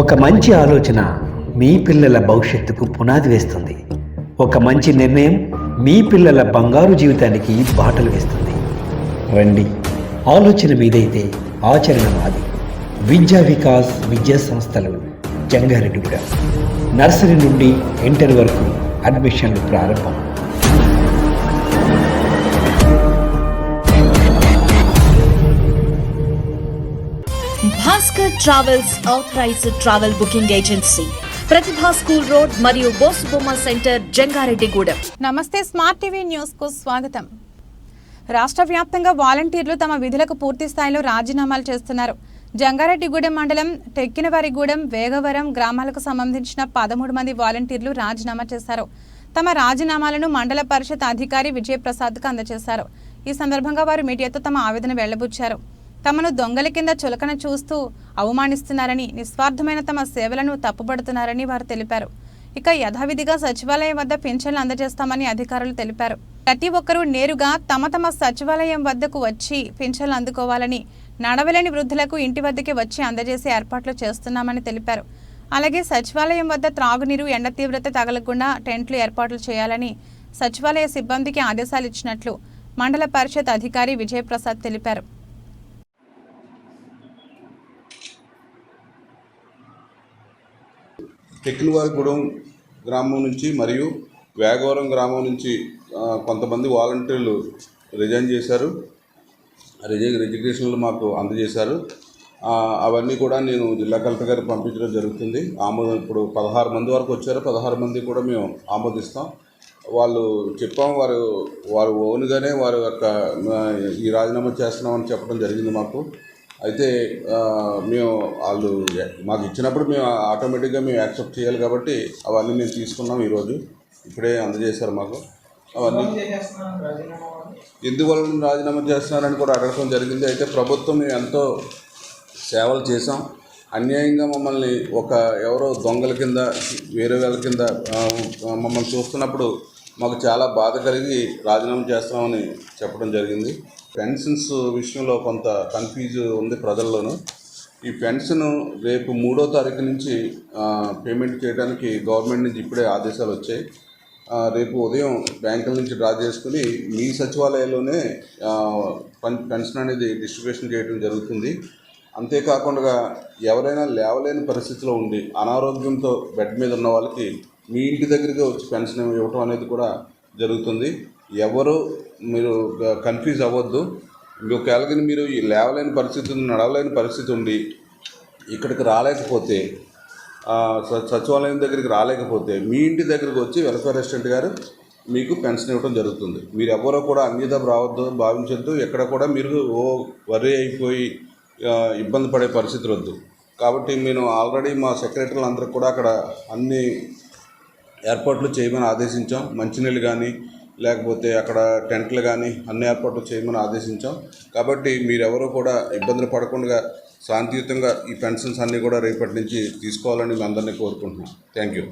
ఒక మంచి ఆలోచన మీ పిల్లల భవిష్యత్తుకు పునాది వేస్తుంది. ఒక మంచి నిర్ణయం మీ పిల్లల బంగారు జీవితానికి బాటలు వేస్తుంది. రండి ఆలోచన మీదైతే ఆచరణ మాది విద్యా వికాస్ విద్యా సంస్థలు జంగారెడ్డిగూడ నర్సరీ నుండి ఇంటర్ వరకు అడ్మిషన్లు ప్రారంభం. Bhaskar travels authorized travel booking agency Pratibha school road మరియు బోసుబొమ్మ సెంటర్ జంగారెడ్డిగూడెం నమస్తే స్మార్ట్ టీవీ న్యూస్కు స్వాగతం. రాష్ట్ర వ్యాప్తంగా వాలంటీర్లు తమ విధులకు పూర్తి స్థాయిలో రాజీనామాలు చేస్తున్నారు. జంగారెడ్డిగూడెం మండలం టెక్కినవారిగూడెం వేగవరం గ్రామాలకు సంబంధించిన పదమూడు మంది వాలంటీర్లు రాజీనామా చేశారు. తమ రాజీనామాలను మండల పరిషత్ అధికారి విజయప్రసాద్కు అందజేశారు. ఈ సందర్భంగా వారు మీడియాతో తమ ఆవేదన వెళ్ళబుచ్చారు. తమను దొంగల కింద చులకన చూస్తూ అవమానిస్తున్నారని నిస్వార్థమైన తమ సేవలను తప్పుపడుతున్నారని వారు తెలిపారు. ఇక యథావిధిగా సచివాలయం వద్ద పింఛన్లు అందజేస్తామని అధికారులు తెలిపారు. ప్రతి ఒక్కరూ నేరుగా తమ తమ సచివాలయం వద్దకు వచ్చి పింఛన్లు అందుకోవాలని నడవలేని వృద్ధులకు ఇంటి వద్దకే వచ్చి అందజేసే ఏర్పాట్లు చేస్తున్నామని తెలిపారు. అలాగే సచివాలయం వద్ద త్రాగునీరు ఎండ తీవ్రత తగలకుండా టెంట్లు ఏర్పాట్లు చేయాలని సచివాలయ సిబ్బందికి ఆదేశాలు ఇచ్చినట్లు మండల పరిషత్ అధికారి విజయప్రసాద్ తెలిపారు. టెక్కినవారిగూడెం గ్రామం నుంచి మరియు వేగవరం గ్రామం నుంచి కొంతమంది వాలంటీర్లు రిజైన్ చేశారు. రిజైన్ రిజిగ్నేషన్లు మాకు అందజేశారు. అవన్నీ కూడా నేను జిల్లా కలెక్టర్ గారికి పంపించడం జరుగుతుంది. ఆమోదం ఇప్పుడు పదహారు మంది వరకు వచ్చారు. పదహారు మంది కూడా మేము ఆమోదిస్తాం. వాళ్ళు చెప్పాం వారు వారు ఓన్గానే వారి యొక్క ఈ రాజీనామా చేస్తున్నామని చెప్పడం జరిగింది మాకు. అయితే మేము వాళ్ళు మాకు ఇచ్చినప్పుడు మేము ఆటోమేటిక్గా మేము యాక్సెప్ట్ చేయాలి కాబట్టి అవన్నీ మేము తీసుకున్నాం ఈరోజు. ఇప్పుడే అందజేశారు మాకు. అవన్నీ ఎందువల్ల రాజీనామా చేస్తున్నారని కూడా అడగడం జరిగింది. అయితే ప్రభుత్వం మేము ఎంతో సేవలు చేసాం అన్యాయంగా మమ్మల్ని ఒక ఎవరో దొంగల కింద వేరే వాళ్ళ కింద మమ్మల్ని చూస్తున్నప్పుడు మాకు చాలా బాధ కలిగి రాజీనామా చేస్తామని చెప్పడం జరిగింది. పెన్షన్స్ విషయంలో కొంత కన్ఫ్యూజ్ ఉంది ప్రజల్లోనూ. ఈ పెన్షన్ రేపు మూడో తారీఖు నుంచి పేమెంట్ చేయడానికి గవర్నమెంట్ నుంచి ఇప్పుడే ఆదేశాలు వచ్చాయి. రేపు ఉదయం బ్యాంకుల నుంచి డ్రా చేసుకుని మీ సచివాలయంలోనే పెన్షన్ అనేది డిస్ట్రిబ్యూషన్ చేయడం జరుగుతుంది. అంతేకాకుండా ఎవరైనా లేవలేని పరిస్థితిలో ఉండి అనారోగ్యంతో బెడ్ మీద ఉన్న వాళ్ళకి మీ ఇంటి దగ్గరికి వచ్చి పెన్షన్ ఇవ్వటం అనేది కూడా జరుగుతుంది. ఎవరు మీరు కన్ఫ్యూజ్ అవ్వద్దు. ఒకవేళ కానీ మీరు ఈ లేవలేని పరిస్థితి ఉంది, నడవలేని పరిస్థితి ఉండి ఇక్కడికి రాలేకపోతే స- సచివాలయం దగ్గరికి రాలేకపోతే మీ ఇంటి దగ్గరికి వచ్చి వెల్ఫేర్ అసిస్టెంట్ గారు మీకు పెన్షన్ ఇవ్వడం జరుగుతుంది. మీరు ఎవరో కూడా అన్యత రావద్దు భావించద్దు. ఎక్కడ కూడా మీరు ఓ వరి అయిపోయి ఇబ్బంది పడే పరిస్థితి వద్దు కాబట్టి నేను ఆల్రెడీ మా సెక్రటరీలు అందరికి కూడా అక్కడ అన్ని ఏర్పాట్లు చేయమని ఆదేశించాం. మంచినీళ్ళు కానీ లేకపోతే అక్కడ టెంట్లు కానీ అన్ని ఏర్పాట్లు చేయమని ఆదేశించాం. కాబట్టి మీరెవరూ కూడా ఇబ్బందులు పడకుండా శాంతియుతంగా ఈ పెన్షన్స్ అన్నీ కూడా రేపటి నుంచి తీసుకోవాలని మీ అందరినీ కోరుకుంటున్నాం. Thank you.